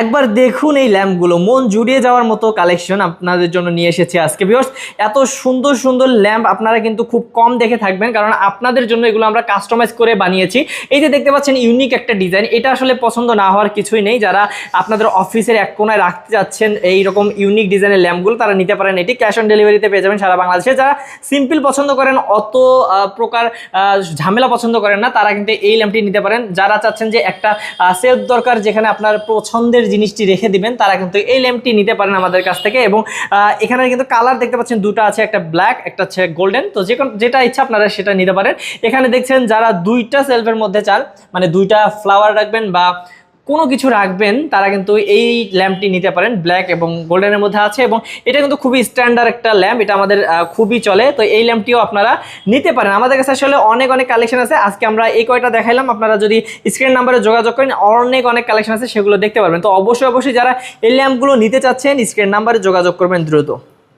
একবার দেখুন এই ল্যাম্পগুলো। মন জুড়িয়ে যাওয়ার মতো কালেকশন আপনাদের জন্য নিয়ে এসেছি আজকে ভিউয়ার্স এত সুন্দর সুন্দর ল্যাম্প আপনারা কিন্তু খুব কম দেখে থাকবেন, কারণ আপনাদের জন্য এগুলো আমরা কাস্টমাইজ করে বানিয়েছি। এই যে দেখতে পাচ্ছেন ইউনিক একটা ডিজাইন এটা আসলে পছন্দ না হওয়ার কিছুই নেই। যারা আপনাদের অফিসের এক কোনায় রাখতে যাচ্ছেন এই রকম ইউনিক ডিজাইনের ল্যাম্পগুলো, তারা নিতে পারেন। এটি ক্যাশ অন ডেলিভারিতে পেয়ে যাবেন সারা বাংলাদেশে। যারা সিম্পল পছন্দ করেন, অত প্রকার ঝামেলা পছন্দ করেন না, তারা কিন্তু এই ল্যাম্পটি নিতে পারেন। যারা চাচ্ছেন যে একটা সেলফ দরকার যেখানে আপনার পছন্দের জিনিসটি রেখে দিবেন, তারা কিন্তু এই ল্যাম্পটি নিতে পারেন আমাদের কাছ থেকে। এবং এখানে কিন্তু কালার দেখতে পাচ্ছেন, দুটা আছে, একটা ব্ল্যাক, একটা হচ্ছে গোল্ডেন। তো যে যেটা ইচ্ছা আপনারা সেটা নিতে পারেন। এখানে দেখছেন, যারা দুইটা সেলফের মধ্যে চান মানে দুইটা ফ্লাওয়ার রাখবেন বা কোনো কিছু রাখবেন, তারা কিন্তু এই ল্যাম্পটি নিতে পারেন ব্ল্যাক এবং গোল্ডেনের মধ্যে আছে এবং এটা কিন্তু খুবই স্ট্যান্ডার্ড একটা ল্যাম্প, এটা আমাদের খুবই চলে। তো এই ল্যাম্পটিও আপনারা নিতে পারেন। আমাদের কাছে আসলে অনেক অনেক কালেকশন আছে। আজকে আমরা এই কয়টা দেখাইলাম। আপনারা যদি স্ক্রিন নাম্বারে যোগাযোগ করেন, অনেক অনেক কালেকশন আছে, সেগুলো দেখতে পারবেন। তো অবশ্যই অবশ্যই যারা এই ল্যাম্পগুলো নিতে চাচ্ছেন স্ক্রিন নাম্বারে যোগাযোগ করবেন দ্রুত।